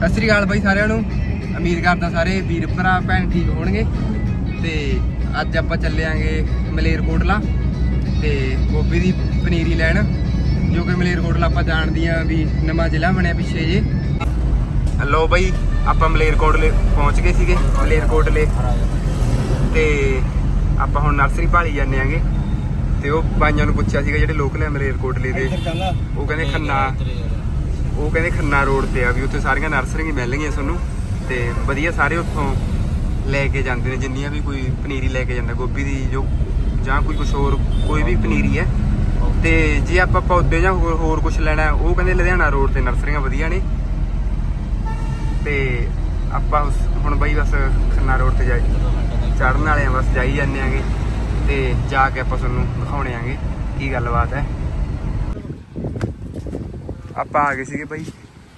ਸਤਿ ਸ੍ਰੀ ਅਕਾਲ ਬਾਈ ਸਾਰਿਆਂ ਨੂੰ। ਉਮੀਦ ਕਰਦਾ ਸਾਰੇ ਵੀਰ ਭਰਾ ਭੈਣ ਠੀਕ ਹੋਣਗੇ। ਤੇ ਅੱਜ ਆਪਾਂ ਚੱਲਿਆਂਗੇ ਮਲੇਰਕੋਟਲਾ ਤੇ ਗੋਭੀ ਦੀ ਪਨੀਰੀ ਲੈਣ ਜੋ ਕਿ ਮਲੇਰਕੋਟਲਾ ਆਪਾਂ ਜਾਣਦੇ ਆਂ ਵੀ ਨਵਾਂ ਜ਼ਿਲ੍ਹਾ ਬਣਿਆ ਪਿੱਛੇ ਜੇ। ਹਲੋ ਬਾਈ ਆਪਾਂ ਮਲੇਰਕੋਟਲੇ ਪਹੁੰਚ ਗਏ ਸੀਗੇ ਮਲੇਰਕੋਟਲੇ। ਤੇ ਆਪਾਂ ਹੁਣ ਨਰਸਰੀ ਭਾਲੀ ਜਾਂਦੇ ਆਂਗੇ। ਤੇ ਉਹ ਬਾਈਆਂ ਨੂੰ ਪੁੱਛਿਆ ਸੀਗਾ ਜਿਹੜੇ ਲੋਕਲ ਹੈ ਮਲੇਰਕੋਟਲੇ ਦੇ। ਉਹ ਕਹਿੰਦੇ ਖੰਨਾ। ਉਹ ਕਹਿੰਦੇ ਖੰਨਾ ਰੋਡ ਤੇ ਆ ਵੀ ਉੱਥੇ ਸਾਰੀਆਂ ਨਰਸਰੀਆਂ ਮਿਲਣਗੀਆਂ ਤੁਹਾਨੂੰ ਤੇ ਵਧੀਆ ਸਾਰੇ ਉੱਥੋਂ ਲੈ ਕੇ ਜਾਂਦੇ ਨੇ, ਜਿੰਨੀਆਂ ਵੀ ਕੋਈ ਪਨੀਰੀ ਲੈ ਕੇ ਜਾਂਦਾ, ਗੋਭੀ ਦੀ ਜੋ ਜਾਂ ਕੋਈ ਕੁਝ ਹੋਰ, ਕੋਈ ਵੀ ਪਨੀਰੀ ਹੈ। ਤੇ ਜੇ ਆਪਾਂ ਪੌਦੇ ਜਾਂ ਹੋਰ ਹੋਰ ਕੁਝ ਲੈਣਾ ਉਹ ਕਹਿੰਦੇ ਲੁਧਿਆਣਾ ਰੋਡ ਤੇ ਨਰਸਰੀਆਂ ਵਧੀਆ ਨੇ। ਤੇ ਆਪਾਂ ਉਸ- ਹੁਣ ਬਈ ਬਸ ਖੰਨਾ ਰੋਡ ਤੇ ਜਾਈ ਚੜਨ ਵਾਲੇ ਆ ਬਸ ਜਾਈ ਜਾਂਦੇ ਆਂਗੇ ਤੇ ਜਾ ਕੇ ਆਪਾਂ ਤੁਹਾਨੂੰ ਦਿਖਾਉਣੇ ਆਂਗੇ ਕੀ ਗੱਲਬਾਤ ਹੈ। ਆਪਾਂ ਆ ਗਏ ਸੀਗੇ ਬਾਈ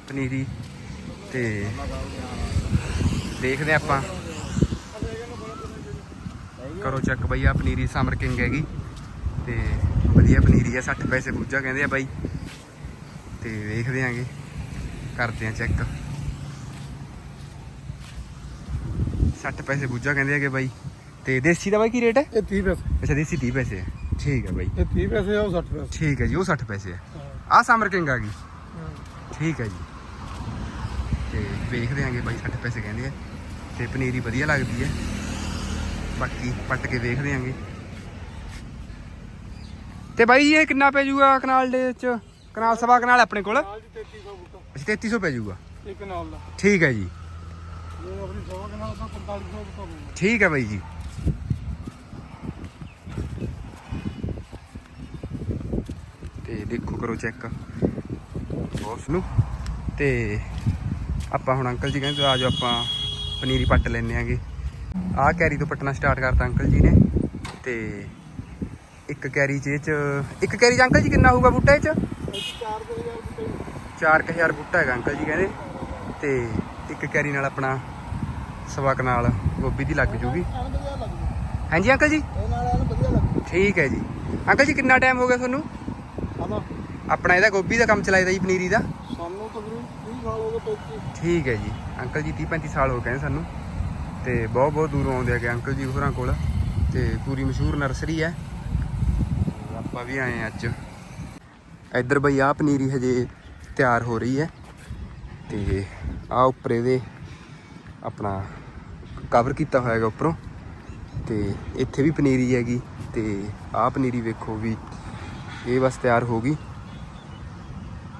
ਪਨੀਰੀ ਤੇ ਦੇਖਦੇ ਆਪਾਂ। ਕਰੋ ਚੈੱਕ ਬਈ ਆ ਪਨੀਰੀ ਸਮਰ ਕਿੰਗ ਹੈਗੀ ਤੇ ਵਧੀਆ ਪਨੀਰੀ ਆ 60 ਪੈਸੇ ਬੂਝਾ ਕਹਿੰਦੇ ਆ ਬਾਈ। ਤੇ ਵੇਖਦੇ ਆਂਗੇ ਕਰਦੇ ਆ ਚੈੱਕ 60 ਪੈਸੇ ਬੂਝਾ ਕਹਿੰਦੇ ਹੈਗੇ ਬਾਈ। ਤੇ ਦੇਸੀ ਦਾ ਬਾਈ ਕੀ ਰੇਟ ਹੈ? ਇਹ 30 ਪੈਸੇ। ਅੱਛਾ ਦੇਸੀ 30 ਪੈਸੇ ਹੈ ਠੀਕ ਹੈ ਬਾਈ। ਇਹ 30 ਪੈਸੇ ਆ ਉਹ 60 ਪੈਸੇ। ਠੀਕ ਹੈ ਜੀ ਉਹ 60 ਪੈਸੇ ਹੈ। ਆ ਸਮਰ ਕਿੰਗ ਆ ਗਈ। ਠੀਕ ਹੈ ਜੀ। ਤੇ ਵੇਖਦੇ ਆਂਗੇ ਬਾਈ 60 ਪੈਸੇ ਕਹਿੰਦੇ ਆ। ਤੇ ਪਨੀਰੀ ਵਧੀਆ ਲੱਗਦੀ ਹੈ। ਬਾਕੀ ਪੱਟ ਕੇ ਵੇਖਦੇ ਆਂਗੇ। ਤੇ ਬਾਈ ਜੀ ਇਹ ਕਿੰਨਾ ਪੈ ਜਾਊਗਾ ਕਨਾਲ ਦੇ ਵਿੱਚ? ਕਨਾਲ ਸਵਾ ਕਨਾਲ ਆਪਣੇ ਕੋਲ? ਨਾਲ ਜੀ 3300 ਬੂਟਾ। ਅੱਛਾ 3300 ਪੈ ਜਾਊਗਾ ਇੱਕ ਨਾਲ ਦਾ। ਠੀਕ ਹੈ ਜੀ। ਜੇ ਆਪਣੀ 100 ਦੇ ਨਾਲ ਤਾਂ 4500 ਬੂਟਾ ਮਿਲਦਾ ਠੀਕ ਹੈ ਬਾਈ ਜੀ। ਤੇ ਦੇਖੋ ਕਰੋ ਚੈੱਕ। ਉਸ ਨੂੰ। ਤੇ ਆਪਾਂ ਹੁਣ ਅੰਕਲ ਜੀ ਕਹਿੰਦੇ ਆ ਜਾਓ ਆਪਾਂ ਪਨੀਰੀ ਪੱਟ ਲੈਨੇ ਆਂਗੇ। ਆਹ ਕੈਰੀ ਤੋਂ ਪੱਟਣਾ ਸਟਾਰਟ ਕਰਤਾ ਅੰਕਲ ਜੀ ਨੇ। ਤੇ ਇੱਕ ਕੈਰੀ ਚ ਇਹ ਚ ਇੱਕ ਕੈਰੀ ਚ ਅੰਕਲ ਜੀ ਕਿੰਨਾ ਹੋਊਗਾ ਬੂਟਾ ਇਹ ਚ? 4000 ਬੂਟਾ ਹੈਗਾ ਅੰਕਲ ਜੀ ਕਹਿੰਦੇ। ਤੇ ਇੱਕ ਕੈਰੀ ਨਾਲ ਆਪਣਾ ਸਵਾ ਕਨਾਲ ਗੋਭੀ ਦੀ ਲੱਗ ਜੂਗੀ। ਹਾਂਜੀ ਅੰਕਲ ਜੀ? ਨਾਲ ਠੀਕ ਹੈ ਜੀ। ਅੰਕਲ ਜੀ ਕਿੰਨਾ ਟਾਈਮ ਹੋ ਗਿਆ ਤੁਹਾਨੂੰ? ਹਨਾ ਆਪਣਾ ਇਹਦਾ ਗੋਭੀ ਦਾ ਕੰਮ ਚਲਾਈਦਾ ਜੀ ਪਨੀਰੀ ਦਾ? ਸਾਨੂੰ ਤਕਰੀਬਨ 30 ਸਾਲ ਹੋ ਗਏ 35 ਠੀਕ ਹੈ ਜੀ। ਅੰਕਲ ਜੀ 30 35 ਸਾਲ ਹੋ ਗਏ ਸਾਨੂੰ। ਤੇ ਬਹੁਤ ਬਹੁਤ ਦੂਰੋਂ ਆਉਂਦੇ ਹੈਗੇ ਅੰਕਲ ਜੀ ਹੋਰਾਂ ਕੋਲ। ਤੇ ਪੂਰੀ ਮਸ਼ਹੂਰ ਨਰਸਰੀ ਹੈ। ਆਪਾਂ ਵੀ ਆਏ ਅੱਜ। ਇੱਧਰ ਬਈ ਆਹ ਪਨੀਰੀ ਹਜੇ ਤਿਆਰ ਹੋ ਰਹੀ ਹੈ। ਤੇ ਆ ਉੱਪਰ ਇਹਦੇ ਆਪਣਾ ਕਵਰ ਕੀਤਾ ਹੋਇਆ ਹੈਗਾ ਉੱਪਰੋਂ। ਤੇ ਇੱਥੇ ਵੀ ਪਨੀਰੀ ਹੈਗੀ। ਤੇ ਆਹ ਪਨੀਰੀ ਵੇਖੋ ਵੀ ਇਹ ਬਸ ਤਿਆਰ ਹੋ ਗਈ।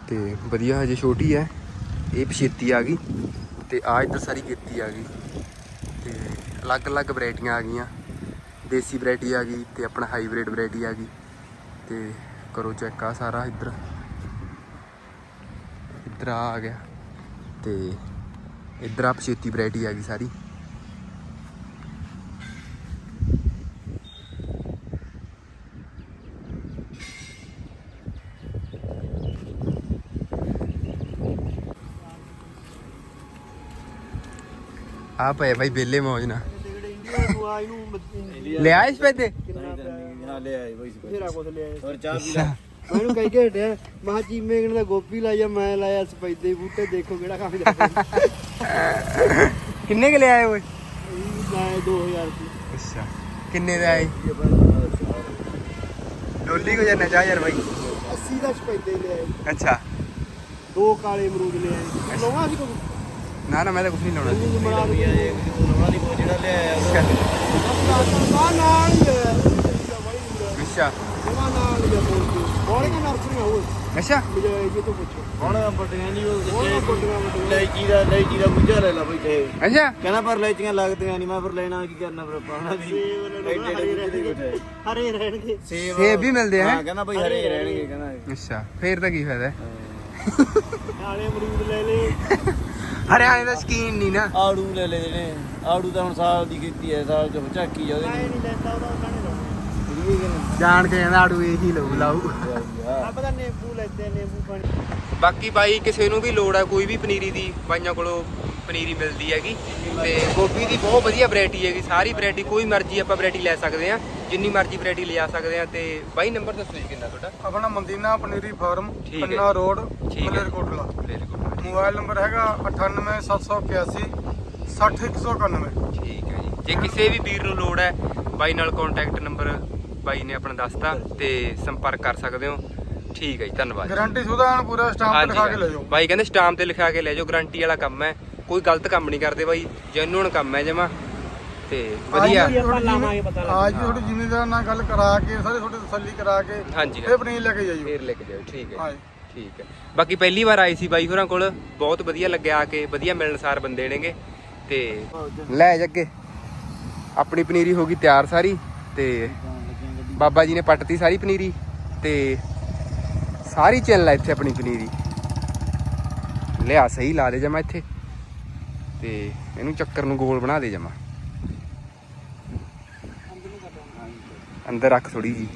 ਤੇ ਵਧੀਆ ਹਜੇ ਛੋਟੀ ਹੈ। ਇਹ ਪਛੇਤੀ ਆ ਗਈ ਤੇ ਆ ਇੱਧਰ ਸਾਰੀ ਗੇਤੀ ਆ ਗਈ ਤੇ ਅਲੱਗ-ਅਲੱਗ ਵੈਰਾਈਟੀਆਂ ਆ ਗਈਆਂ। ਦੇਸੀ ਵੈਰਾਈਟੀ ਆ ਗਈ ਤੇ ਆਪਣਾ ਹਾਈਬ੍ਰਿਡ ਵੈਰਾਈਟੀ ਆ ਗਈ ਤੇ ਕਰੋ ਚੈੱਕ ਆ ਸਾਰਾ ਇੱਧਰ। ਇੱਧਰ ਆ ਆ ਗਿਆ ਤੇ ਇੱਧਰ ਆ ਪਛੇਤੀ ਵੈਰਾਈਟੀ ਆ ਗਈ ਸਾਰੀ। ਆ ਪਏ ਬਾਈ ਬੇਲੇ ਮੌਜ ਨਾ ਇੰਡੀਆ ਨੂੰ ਆ ਇਹਨੂੰ ਲਿਆ ਇਸ ਪੈਦੇ ਹਾਂ ਲੈ ਆਏ ਬਾਈ ਫੇਰਾ ਕੁਝ ਲਿਆ ਹੋਰ ਚਾਹ ਪੀ ਲੈ ਮੈਨੂੰ ਕਹੀ ਕੇ ਹਟਿਆ ਮਾ ਚੀਮੇ ਕਿਨ ਦਾ ਗੋਪੀ ਲਾਇਆ ਮੈਂ ਲਾਇਆ ਸਪੈਦੇ ਬੂਟੇ ਦੇਖੋ ਕਿਹੜਾ ਕੰਮ ਜਾਂਦਾ ਕਿੰਨੇ ਕੇ ਲਿਆਏ ਓਏ? ਇਹ ਲਾਇਆ 2000 ਰੁਪਏ। ਅੱਛਾ ਕਿੰਨੇ ਦਾ ਆਏ ਡੋਲੀ ਕੋ ਜਾਣਾ ਚਾਹ ਯਾਰ ਬਾਈ। 80 ਦਾ ਸਪੈਦੇ ਲਿਆਏ ਅੱਛਾ। ਦੋ ਕਾਲੇ ਅਮਰੂਦ ਲਿਆਏ ਲਾਉਣਾ ਸੀ ਕੋਈ? ਨਾ ਨਾ ਮੈਂ ਤਾਂ ਕੁਝ ਨਹੀਂ ਲਾਉਣਾ। ਨਹੀਂ ਬਣਾ ਵੀ ਆਏ ਉਹਨਾਂ ਦੀ ਕੋਈ ਜਿਹੜਾ ਲੈ ਆਇਆ ਉਹਦਾ ਆ ਨਾਲ ਹੀ ਹੈ। ਅੱਛਾ। ਜਮਾ ਨਾਲ ਹੀ ਹੈ ਬੋਲ ਕੇ ਨਰਸਰੀਆਂ ਹੋਏ ਅੱਛਾ। ਜੀ ਤੋਂ ਪੁੱਛੋ। ਹੁਣ ਵੱਡੀਆਂ ਨਹੀਂ ਉਹ ਲੈਚੀ ਦਾ ਲੈਚੀ ਦਾ ਬੁੱਝਾ ਲੈ ਲਾ ਬਈ ਤੇ ਅੱਛਾ। ਕਹਿੰਦਾ ਪਰ ਲੈਚੀਆਂ ਲੱਗਦੀਆਂ ਨਹੀਂ। ਮੈਂ ਫਿਰ ਲੈਣਾ ਕੀ ਕਰਨਾ ਫਿਰ ਪਾਣਾ ਬੈਠੇ ਹਰੇ ਰਹਿਣਗੇ। ਸੇਬ ਵੀ ਮਿਲਦੇ ਆ। ਹਾਂ ਕਹਿੰਦਾ ਬਈ ਹਰੇ ਰਹਿਣਗੇ ਕਹਿੰਦਾ। ਅੱਛਾ। ਫੇਰ ਤਾਂ ਕੀ ਫਾਇਦਾ? ਨਾਲੇ ਅਮਰੂਦ ਲੈ ਲੈ ਹਰਿਆਣੇ ਦਾ ਸਕੀਨ ਨਹੀਂ ਨਾ। ਆੜੂ ਲੈ ਲੈ ਨੇ ਆੜੂ ਤਾਂ ਹੁਣ ਸਾਲ ਦੀ ਕੀਤੀ ਹੈ ਸਾਲ ਚ ਝਾਕੀ ਜਾ ਉਹਦੇ ਨਹੀਂ ਲੈਂਦਾ ਉਹਦਾ ਉਹਨਾਂ ਨੇ ਜਾਣ ਕੇ ਕਹਿੰਦਾ ਆੜੂ ਇਹੀ ਲਊ ਲਾਊ। ਆ ਪਤਾ ਨਿੰਬੂ ਲੈਂਦੇ ਨਿੰਬੂ ਪਾਣੀ ਬਾਕੀ ਬਾਈ ਕਿਸੇ ਨੂੰ ਵੀ ਲੋੜ ਹੈ ਕੋਈ ਵੀ ਪਨੀਰੀ ਦੀ ਬਾਈਆਂ ਕੋਲੋਂ ਪਨੀਰੀ ਮਿਲਦੀ ਹੈਗੀ। ਤੇ ਗੋਭੀ ਦੀ ਬਹੁਤ ਵਧੀਆ ਵੈਰਾਈਟੀ ਹੈਗੀ ਸਾਰੀ ਵੈਰਾਈਟੀ ਕੋਈ ਮਰਜ਼ੀ ਆਪਾਂ ਵੈਰਾਈਟੀ ਲੈ ਸਕਦੇ ਆ ਜਿੰਨੀ ਮਰਜ਼ੀ ਵੈਰਾਈਟੀ ਲਿਆ ਸਕਦੇ ਆ ਤੇ ਬਾਈ ਨੰਬਰ ਦੱਸੋ ਜੀ ਕਿੰਨਾ ਤੁਹਾਡਾ? ਆਪਣਾ ਮੰਦੀਨਾ ਪਨੀਰੀ ਫਾਰਮ ਠੀਕ ਹੈ। ਪੰਨਾ ਰੋਡ ਠੀਕ ਹੈ। ਮਲੇਰਕੋਟਲਾ। ਮੋਬਾਈਲ ਨੰਬਰ ਹੈਗਾ 98781 60191 ਠੀਕ ਹੈ ਜੀ। ਜੇ ਕਿਸੇ ਵੀ ਵੀਰ ਨੂੰ ਲੋੜ ਹੈ ਬਾਈ ਨਾਲ ਕੰਟੈਕਟ ਨੰਬਰ ਬਾਈ ਨੇ ਆਪਣਾ ਦੱਸਤਾ ਤੇ ਸੰਪਰਕ ਕਰ ਸਕਦੇ ਹੋ। ਠੀਕ ਹੈ ਜੀ ਧੰਨਵਾਦ ਗਾਰੰਟੀ ਸੁਦਾ ਐਨ ਪੂਰਾ ਸਟਾਂਪ ਹਾਂਜੀ, ਲਿਖਾ ਕੇ ਲੈ ਜਾਓ। ਬਾਈ ਕਹਿੰਦੇ ਸਟਾਮ ਤੇ ਲਿਖਾ ਕੇ ਲੈ ਜਾਓ ਗਾਰੰਟੀ ਵਾਲਾ ਕੰਮ ਹੈ। ਕੋਈ ਗਲਤ ਕੰਮ ਨਹੀਂ ਕਰਦੇ ਬਾਈ ਜੈਨੂਨ ਕੰਮ ਹੈ ਜਮਾ। ਤੇ ਵਧੀਆ। ਅੱਜ ਵੀ ਤੁਹਾਡੀ ਜ਼ਿਮੀਂਦਾਰ ਨਾਲ ਗੱਲ ਕਰਾ ਕੇ ਸਾਰੇ ਤੁਹਾਡੀ ਤਸੱਲੀ ਕਰਾ ਕੇ ਹਾਂਜੀ ਇਹ ਪਨੀਰ ਲੈ ਕੇ ਜਾਈਓ। ਫੇਰ ਲੈ ਕੇ ਜਾਓ ਠੀਕ ਹੈ ਹਾਂਜੀ। ਠੀਕ ਹੈ। ਬਾਕੀ ਪਹਿਲੀ ਵਾਰ ਆਈ ਸੀ ਬਾਈ ਹੋਰਾਂ ਕੋਲ ਬਹੁਤ ਵਧੀਆ ਲੱਗਿਆ ਆ ਕੇ ਵਧੀਆ ਮਿਲਣਸਾਰ ਬੰਦੇ ਨੇਗੇ। ਤੇ ਲੈ ਜੱਗੇ ਆਪਣੀ ਪਨੀਰੀ ਹੋ ਗਈ ਤਿਆਰ ਸਾਰੀ ਤੇ ਬਾਬਾ ਜੀ ਨੇ ਪੱਟਤੀ ਸਾਰੀ ਪਨੀਰੀ ਤੇ ਸਾਰੀ ਚੱਲ ਲੈ ਇੱਥੇ ਆਪਣੀ ਪਨੀਰੀ। ਲਿਆ, ਸਹੀ ਲਾ ਦੇ ਜਮਾ ਇੱਥੇ। ਤੇ ਇਹਨੂੰ ਚੱਕਰ ਨੂੰ ਗੋਲ ਬਣਾ ਦੇ ਜਮਾ। ਅੰਦਰ ਰੱਖ ਥੋੜੀ ਜੀ।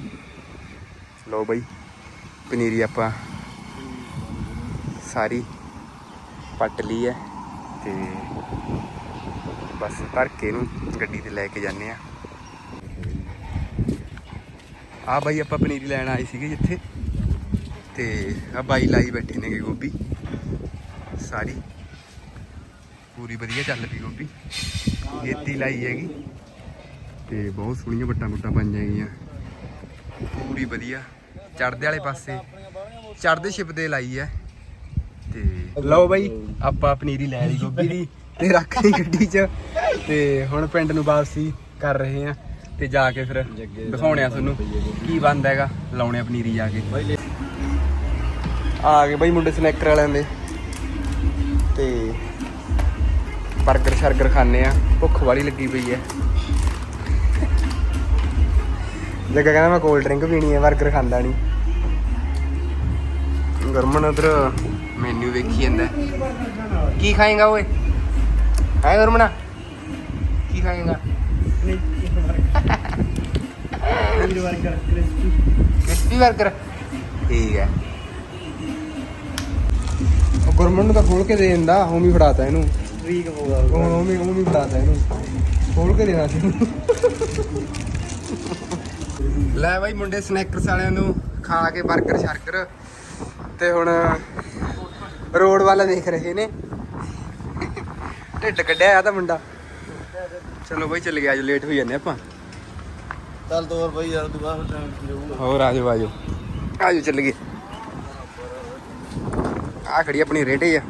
ਲਓ ਬਈ, ਪਨੀਰੀ ਆਪਾਂ ਸਾਰੀ ਪੱਟ ਲਈ ਹੈ ਤੇ ਬਸ ਧਰ ਕੇ ਇਹਨੂੰ ਗੱਡੀ ਤੇ ਲੈ ਕੇ ਜਾਂਦੇ ਆ ਆ ਬਾਈ ਆਪਾਂ ਪਨੀਰੀ ਲੈਣ ਆਏ ਸੀਗੇ ਜਿੱਥੇ। ਤੇ ਆ ਬਾਈ ਲਾਈ ਬੈਠੇ ਨੇਗੇ ਗੋਭੀ। ਸਾਰੀ। ਪੂਰੀ ਵਧੀਆ ਚੱਲ ਪਈ ਗੋਭੀ। ਖੇਤੀ ਲਾਈ ਹੈਗੀ। ਤੇ ਬਹੁਤ ਸੋਹਣੀਆਂ ਵੱਟਾਂ ਵੱਟਾਂ ਪਾਈਆਂ ਜਾਏਗੀਆਂ ਪੂਰੀ ਵਧੀਆ। ਚੜਦੇ ਵਾਲੇ ਪਾਸੇ। ਚੜਦੇ ਛਿਪਦੇ ਲਾਈ ਹੈ। ਤੇ ਲਓ ਬਾਈ, ਆਪਾਂ ਪਨੀਰੀ ਲੈ ਲਈ ਗੋਭੀ ਦੀ। ਤੇ ਰੱਖ ਲਈ ਗੱਡੀ 'ਚ। ਤੇ ਹੁਣ ਪਿੰਡ ਨੂੰ ਵਾਪਸੀ ਕਰ ਰਹੇ ਆ ਤੇ ਜਾ ਕੇ ਫਿਰ ਦਿਖਾਉਣੇ ਆ ਤੁਹਾਨੂੰ ਕੀ ਬਣਦਾ ਹੈਗਾ। ਲਾਉਣੇ ਆ ਪਨੀਰੀ ਜਾ ਕੇ। ਆ ਗਏ ਬਾਈ ਮੁੰਡੇ ਸਨੈਕਰ ਵਾਲਿਆਂ ਦੇ। ਤੇ 버ਗਰ ਸ਼ਰਗਰ ਖਾਣੇ ਆ। ਭੁੱਖ ਵਾਲੀ ਲੱਗੀ ਪਈ ਐ ਜੱਗਾ ਕਹਿੰਦਾ ਮੈਂ ਕੋਲਡ ਡਰਿੰਕ ਪੀਣੀ ਹੈ 버ਗਰ ਖਾਂਦਾ ਨਹੀਂ। ਗਰਮਨ ਉਧਰ ਮੈਨੂ ਵੇਖੀ ਜਾਂਦਾ। ਕੀ ਖਾਏਗਾ ਓਏ? ਹੈ ਗਰਮਨਾ? ਕੀ ਖਾਏਗਾ? ਕ੍ਰਿਸਪੀ 버ਗਰ ਠੀਕ ਹੈ। ਉਹ ਗੁਰਮਨ ਨੂੰ ਤਾਂ ਖੋਲ ਕੇ ਦੇ ਦਿੰਦਾ ਹੋਮੀ ਫੜਾਤਾ ਇਹਨੂੰ। ਵੀਕ ਹੋਗਾ ਉਹ ਹੋਮੀ ਹੋਮੀ ਫੜਾਤਾ ਇਹਨੂੰ। ਖੋਲ ਕੇ ਦੇਣਾ ਸੀ। ਲੈ ਬਾਈ ਮੁੰਡੇ ਸਨੈਕਰਸ ਵਾਲਿਆਂ ਨੂੰ ਖਾ ਕੇ 버ਗਰ ਸ਼ਰਗਰ। ਤੇ ਹੁਣ ਰੋਡ ਵੱਲ ਦੇਖ ਰਹੇ ਨੇ। ਢਿੱਡ ਕੱਢਿਆ ਆ ਤਾਂ ਮੁੰਡਾ। ਚਲੋ ਬਾਈ ਚੱਲ ਗਿਆ ਅੱਜ ਲੇਟ ਹੋ ਜਾਂਦੇ ਆਪਾਂ। ਚੱਲ ਤੋਰ ਬਈ ਯਾਰ, ਤੂੰ ਬਾਹਰ ਟਾਈਮ ਜਾਊਗਾ। ਹੋਰ ਆਜੋ ਆਜੋ ਆਜੋ ਚੱਲ ਗਏ। ਆ ਖੜੀ ਆਪਣੀ ਰੇਟੇ ਆ।